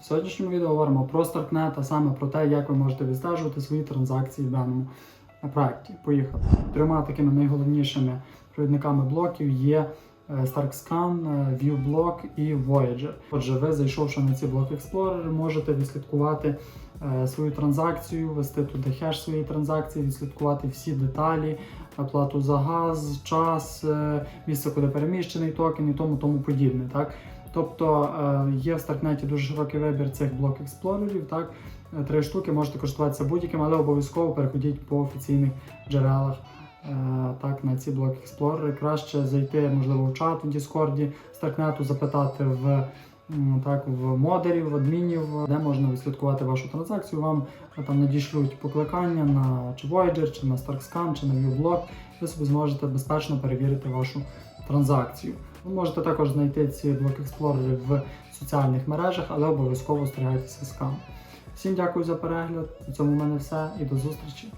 В сьогоднішньому відео говоримо про Starknet, а саме про те, як ви можете відстежувати свої транзакції в даному проєкті. Поїхали. Трьома такими найголовнішими провідниками блоків є StarkScan, е, ViewBlock і Voyager. Отже, ви, зайшовши на ці блок Explorer, можете відслідкувати е, свою транзакцію, ввести туди хеш своєї транзакції, відслідкувати всі деталі, оплату за газ, час, е, місце, куди переміщений токен і тому тому подібне. Так? Тобто е, є в Старкнеті дуже широкий вибір цих блок експлорерів. Так? Е, Три штуки можете користуватися будь-яким, але обов'язково переходіть по офіційних джерелах. Е, Так, на ці блок експлорери краще зайти, можливо, в чат в Діскорді Старкнету, запитати в так, в модерів, в адмінів, де можна відслідкувати вашу транзакцію. Вам е, там надішлють покликання на чи Voyager, чи на StarkScan, чи на ViewBlock. Ви собі зможете безпечно перевірити вашу транзакцію. Ви можете також знайти ці блок експлорери в соціальних мережах, але обов'язково остерігайтеся скам. Всім дякую за перегляд. На цьому в мене все і до зустрічі.